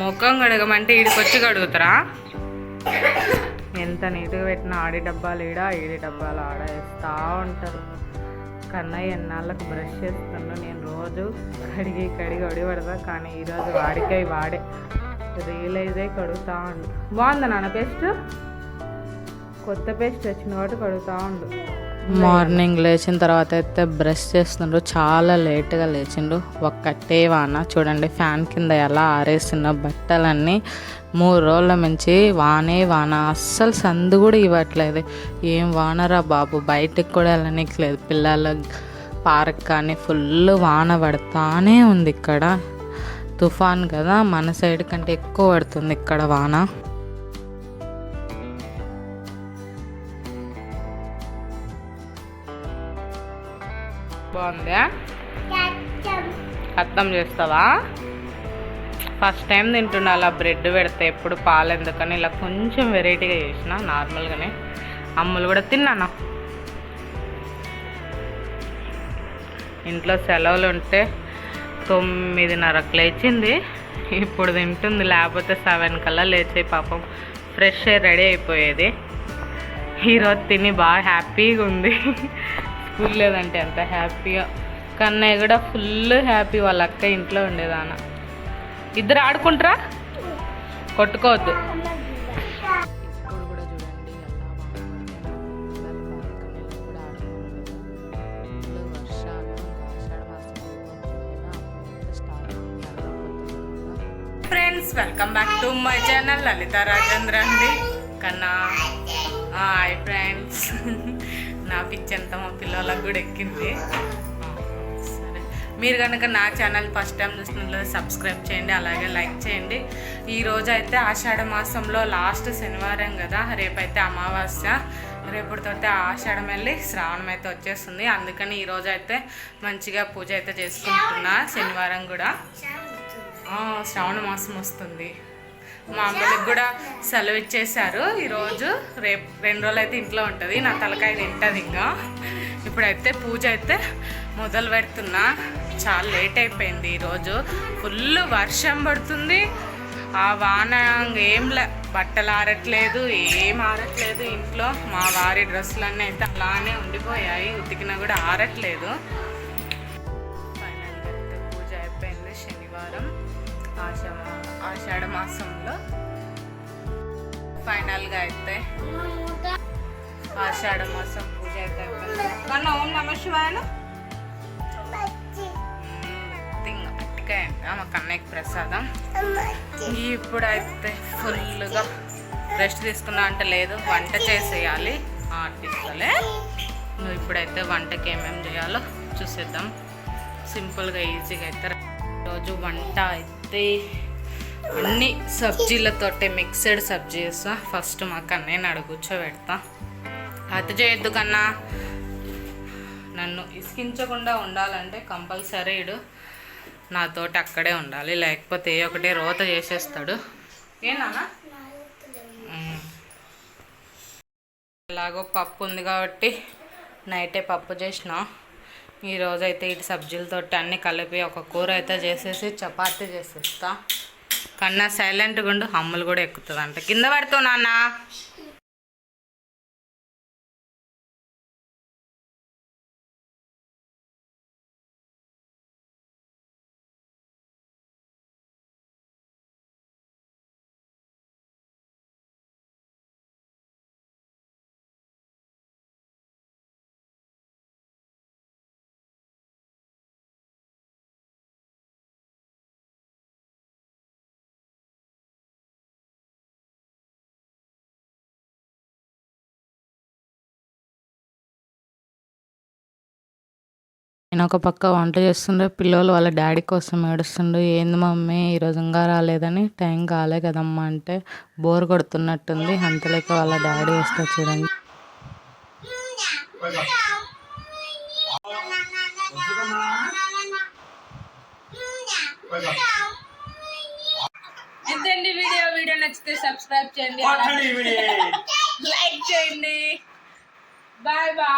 ముఖం కడగమంటే ఈడికి వచ్చి కడుగుతారా? ఎంత నీట్గా పెట్టిన ఆడి డబ్బాలు ఈడ ఈడి డబ్బాలు ఆడ వేస్తూ ఉంటారు. కన్నయ్య ఎన్నాళ్ళకు బ్రష్ చేస్తున్నాను నేను రోజు కడిగి కడిగి ఒడి పడదా కానీ ఈరోజు వాడికై వాడే. రియలైజ్ అయి కడుగుతా ఉండు. బాగుందా నాన్న పేస్ట్? కొత్త పేస్ట్ వచ్చిన వాటి కడుగుతా ఉండు. మార్నింగ్ లేచిన తర్వాత అయితే బ్రష్ చేస్తుండ్రు. చాలా లేట్గా లేచిండు ఒక్కటే వాన. చూడండి ఫ్యాన్ కింద ఎలా ఆరేసిన బట్టలన్నీ మూడు రోజుల నుంచి వానే వాన. అస్సలు సందు కూడా ఇవ్వట్లేదు. ఏం వానరా బాబు? బయటకు కూడా వెళ్ళనిక్లేదు పిల్లల పార్క్ కానీ ఫుల్ వాన పడతానే ఉంది ఇక్కడ. తుఫాన్ కదా మన సైడ్ కంటే ఎక్కువ పడుతుంది ఇక్కడ వాన. బాగుందా? అర్థం చేస్తావా? ఫస్ట్ టైం తింటున్నా అలా బ్రెడ్ పెడితే ఎప్పుడు పాలు ఎందుకని ఇలా కొంచెం వెరైటీగా చేసిన నార్మల్గానే. అమ్ములు కూడా తిన్నాను. ఇంట్లో సెలవులు ఉంటే తొమ్మిదిన్నరకు లేచింది. ఇప్పుడు తింటుంది లేకపోతే సెవెన్ కల్లా లేచే పాపం. ఫ్రెష్ రెడీ అయిపోయేది. ఈరోజు తిని బాగా హ్యాపీగా ఉంది. లేదంటే ఎంత హ్యాపీగా కన్నయ్య కూడా ఫుల్ హ్యాపీ వాళ్ళ అక్క ఇంట్లో ఉండేదాన. ఇద్దరు ఆడుకుంటారా? కొట్టుకోవద్దు. Friends welcome back to my channel Lalitha Rajendra అండి కన్నా హాయ్ ఫ్రెండ్స్ నా పిచ్చంత మా పిల్లలకు కూడా ఎక్కింది. సరే. మీరు కనుక నా ఛానల్ ఫస్ట్ టైం చూస్తున్నట్లయితే సబ్స్క్రైబ్ చేయండి అలాగే లైక్ చేయండి. ఈ రోజు అయితే ఆషాఢ మాసంలో లాస్ట్ శనివారం కదా రేపైతే అమావాస్య. రేపటితోటి ఆషాఢం వెళ్ళి శ్రావణం అయితే వచ్చేస్తుంది. అందుకని ఈ రోజు అయితే మంచిగా పూజ అయితే చేసుకుంటున్నా శనివారం కూడా. శ్రావణ మాసం వస్తుంది. మా అమ్మలకు కూడా సెలవు ఇచ్చేసారు ఈరోజు రేపు రెండు రోజులు అయితే ఇంట్లో ఉంటుంది. నా తలకాయ తింటుంది ఇంకా. ఇప్పుడైతే పూజ అయితే మొదలు పెడుతున్నా. చాలా లేట్ అయిపోయింది ఈరోజు. ఫుల్ వర్షం పడుతుంది. ఆ వాన ఏం లే బట్టలు ఆరట్లేదు ఏం ఆరట్లేదు ఇంట్లో. మా వారి డ్రెస్సులన్నీ అయితే అలానే ఉండిపోయాయి. ఉతికినా కూడా ఆరట్లేదు. ఫైనల్గా అయితే పూజ అయిపోయింది శనివారం. ఆషాఢ ఆషాఢ మాసంలో ఫైనల్గా అయితే ఆషాఢ మాసం పూజ అయితే మన ఓం నమ శివాయన అట్టికాయ అంట మా కన్నయ్యకి ప్రసాదం. ఇప్పుడైతే ఫుల్గా రెస్ట్ తీసుకున్నా అంటే లేదు వంట చేసేయాలి ఆర్టిస్టులే. నువ్వు ఇప్పుడైతే వంటకి ఏమేమి చేయాలో చూసేద్దాం. సింపుల్గా ఈజీగా అయితే రోజు వంట అయితే అన్ని సబ్జీలతోటే మిక్స్డ్ సబ్జీ చేస్తా. ఫస్ట్ మా కన్నయ్యని అడుగు కూర్చోబెడతా. అతి చేయొద్దు కన్నా. నన్ను ఇసికించకుండా ఉండాలంటే కంపల్సరీ ఇడు నాతోటి అక్కడే ఉండాలి. లేకపోతే ఏ ఒకటే రోత చేసేస్తాడు. ఏనా ఎలాగో పప్పు ఉంది కాబట్టి నైటే పప్పు చేసిన. ఈరోజు అయితే ఇటు సబ్జీలతోటి అన్నీ కలిపి ఒక కూర అయితే చేసేసి చపాతీ చేసేస్తా. కన్నా సైలెంట్గా ఉండు హమ్ములు కూడా ఎక్కుతుంది అంట కింద పడుతావు నాన్న. నేను ఒక పక్క వంట చేస్తుండే పిల్లలు వాళ్ళ డాడీ కోసం ఏడుస్తుండు ఏంది మమ్మీ ఈరోజు ఇంకా రాలేదని టైం కాలే కదమ్మా అంటే బోర్ కొడుతున్నట్టుంది. అంతలేక వాళ్ళ డాడీ వస్తా చూడండి. ఎంతండి వీడియో. వీడియో నచ్చితే సబ్స్క్రైబ్ చేయండి. లైక్ చేయండి. Bye bye.